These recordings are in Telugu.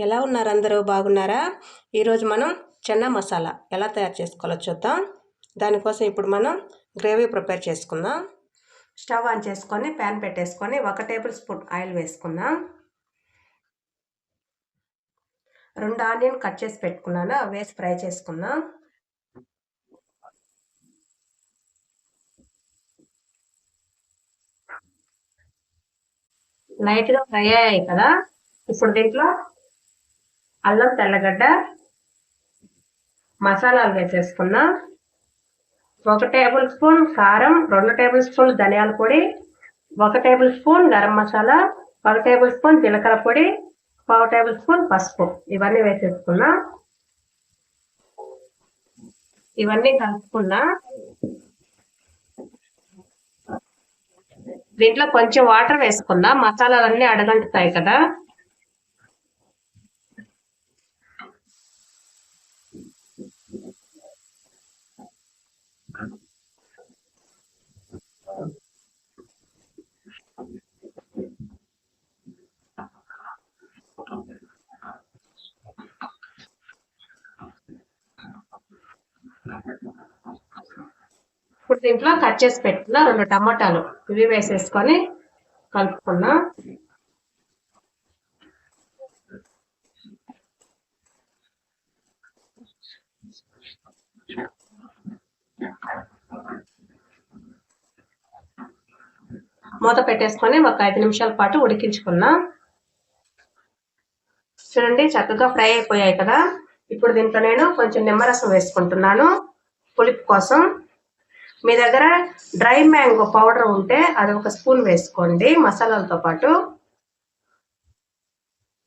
ఎలా ఉన్నారు అందరూ? బాగున్నారా? ఈరోజు మనం చెన్నా మసాలా ఎలా తయారు చేసుకోవాలో చూద్దాం. దానికోసం ఇప్పుడు మనం గ్రేవీ ప్రిపేర్ చేసుకుందాం. స్టవ్ ఆన్ చేసుకొని ప్యాన్ పెట్టేసుకొని ఒక టేబుల్ స్పూన్ ఆయిల్ వేసుకుందాం. రెండు ఆనియన్ కట్ చేసి పెట్టుకున్నాను? అవి వేసి ఫ్రై చేసుకుందాం. లైట్గా ఫ్రై అయ్యాయి కదా? ఇప్పుడు దీంట్లో అల్లం తెల్లగడ్డ మసాలాలు వేసేసుకుందాం ఒక టేబుల్ స్పూన్ కారం రెండు టేబుల్ స్పూన్ ధనియాల పొడి ఒక టేబుల్ స్పూన్ గరం మసాలా ఒక టేబుల్ స్పూన్ జీలకర్ర పొడి పావు టేబుల్ స్పూన్ పసుపు. ఇవన్నీ వేసేసుకున్నా. ఇవన్నీ కలుపుకున్నా. దీంట్లో కొంచెం వాటర్ వేసుకుందాం మసాలాలన్నీ అడగంటుతాయి కదా ఇప్పుడు దీంట్లో కట్ చేసి పెట్టుకున్న రెండు టమాటాలు ఇవి వేసేసుకొని కలుపుకున్నా. మూత పెట్టేసుకొని ఒక ఐదు నిమిషాల పాటు ఉడికించుకున్నా. చూడండి చక్కగా ఫ్రై అయిపోయాయి కదా. ఇప్పుడు దీంట్లో నేను కొంచెం నిమ్మరసం వేసుకుంటున్నాను. పులుపు కోసం మీ దగ్గర డ్రై మ్యాంగో పౌడర్ ఉంటే అది ఒక స్పూన్ వేసుకోండి మసాలాలతో పాటు.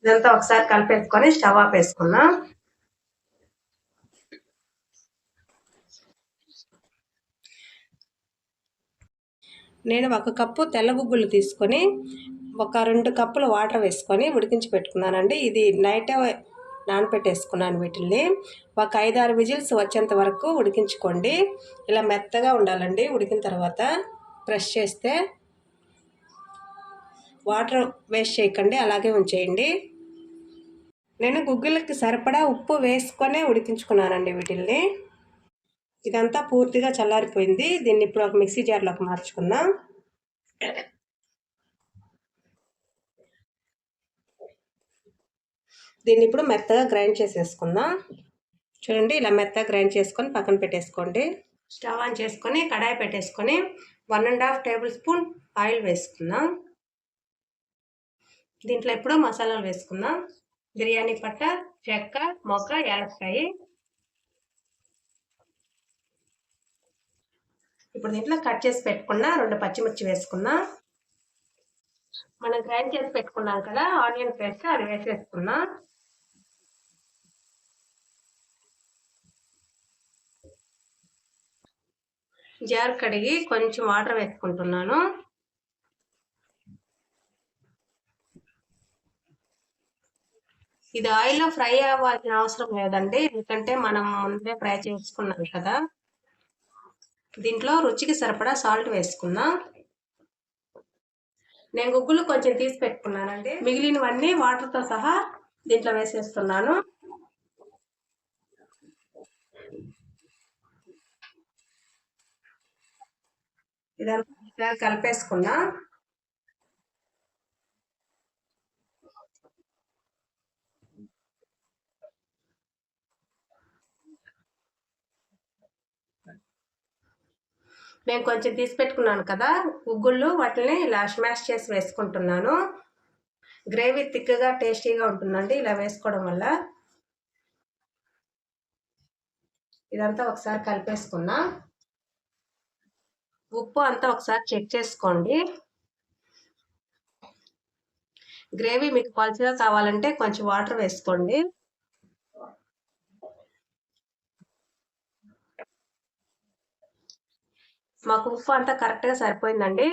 ఇదంతా ఒకసారి కలిపేసుకొని స్టవ్ ఆఫ్ వేసుకున్నాం. నేను ఒక కప్పు తెల్ల గుగ్గులు తీసుకొని ఒక రెండు కప్పులు వాటర్ వేసుకొని ఉడికించి పెట్టుకున్నానండి. ఇది నైటే నానపెట్టేసుకున్నాను వీటిల్ని. ఒక ఐదారు విజిల్స్ వచ్చేంత వరకు ఉడికించుకోండి. ఇలా మెత్తగా ఉండాలండి. ఉడికిన తర్వాత ప్రెస్ చేస్తే వాటర్ వేస్ట్ చేయకండి. అలాగే ఉంచేయండి. నేను గుగ్గిలకి సరిపడా ఉప్పు వేసుకొనే ఉడికించుకున్నానండి వీటిల్ని. ఇదంతా పూర్తిగా చల్లారిపోయింది. దీన్ని ఇప్పుడు ఒక మిక్సీ జార్లోకి మార్చుకుందాం. దీన్ని ఇప్పుడు మెత్తగా గ్రైండ్ చేసేసుకుందాం? చూడండి ఇలా మెత్తగా గ్రైండ్ చేసుకొని పక్కన పెట్టేసుకోండి. స్టవ్ ఆన్ చేసుకొని కడాయి పెట్టేసుకొని one and half tablespoon oil వేసుకుందాం. దీంట్లో ఇప్పుడు మసాలాలు వేసుకుందాం. బిర్యానీ పట్ట చెక్క మొగ్గ యాలక్కాయ. ఇప్పుడు దీంట్లో కట్ చేసి పెట్టుకున్న రెండు పచ్చిమిర్చి వేసుకుందాం. మనం గ్రైండ్ చేసి పెట్టుకున్నాం కదా ఆనియన్ పేస్ట్ అది వేసేసుకున్నాం జార్ కడిగి కొంచెం వాటర్ వేసుకుంటున్నాను. ఇది ఆయిల్లో ఫ్రై అవ్వాల్సిన అవసరం లేదండి ఎందుకంటే మనం ముందే ఫ్రై చేసుకున్నాం కదా. దీంట్లో రుచికి సరిపడా సాల్ట్ వేసుకుందాం. నేను గుగ్గులు కొంచెం తీసి పెట్టుకున్నానండి. మిగిలినవన్నీ వాటర్తో సహా దీంట్లో వేసేస్తున్నాను. ఇదంతా కలిపేసుకున్నా. నేను కొంచెం తీసి పెట్టుకున్నాను కదా ఉగ్గుళ్ళు వాటిని ఇలా స్మాష్ చేసి వేసుకుంటున్నాను. గ్రేవీ థిక్గా టేస్టీగా ఉంటుందండి ఇలా వేసుకోవడం వల్ల. ఇదంతా ఒకసారి కలిపేసుకున్నా. ఉప్పు అంతా ఒకసారి చెక్ చేసుకోండి. గ్రేవీ మీకు పలుచగా కావాలంటే కొంచెం వాటర్ వేసుకోండి. మాకు ఉప్పు అంతా కరెక్ట్గా సరిపోయిందండి.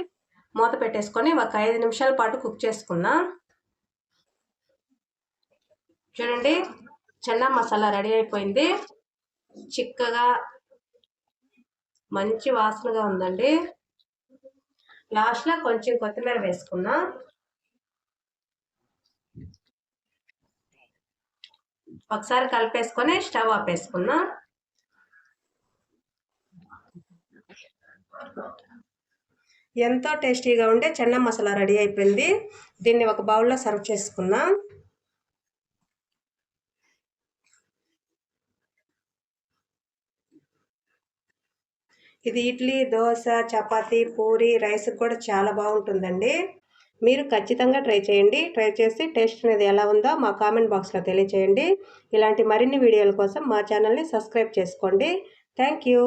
మూత పెట్టేసుకొని ఒక ఐదు నిమిషాల పాటు కుక్ చేసుకుందాం. చూడండి చెన్న మసాలా రెడీ అయిపోయింది. చిక్కగా మంచి వాసనగా ఉందండి. లాస్ట్లో కొంచెం కొత్తిమీర వేసుకున్నా ఒకసారి కలిపేసుకొని స్టవ్ ఆపేసుకుందాం ఎంతో టేస్టీగా ఉండే చెన్న మసాలా రెడీ అయిపోయింది. దీన్ని ఒక బౌల్లో సర్వ్ చేసుకుందాం. ఇది ఇడ్లీ దోశ చపాతి పూరి రైస్ కూడా చాలా బాగుంటుందండి. మీరు ఖచ్చితంగా ట్రై చేయండి. ట్రై చేసి టేస్ట్ అనేది ఎలా ఉందో మా కామెంట్ బాక్స్లో తెలియచేయండి. ఇలాంటి మరిన్ని వీడియోల కోసం మా ఛానల్ని సబ్స్క్రైబ్ చేసుకోండి. Thank you.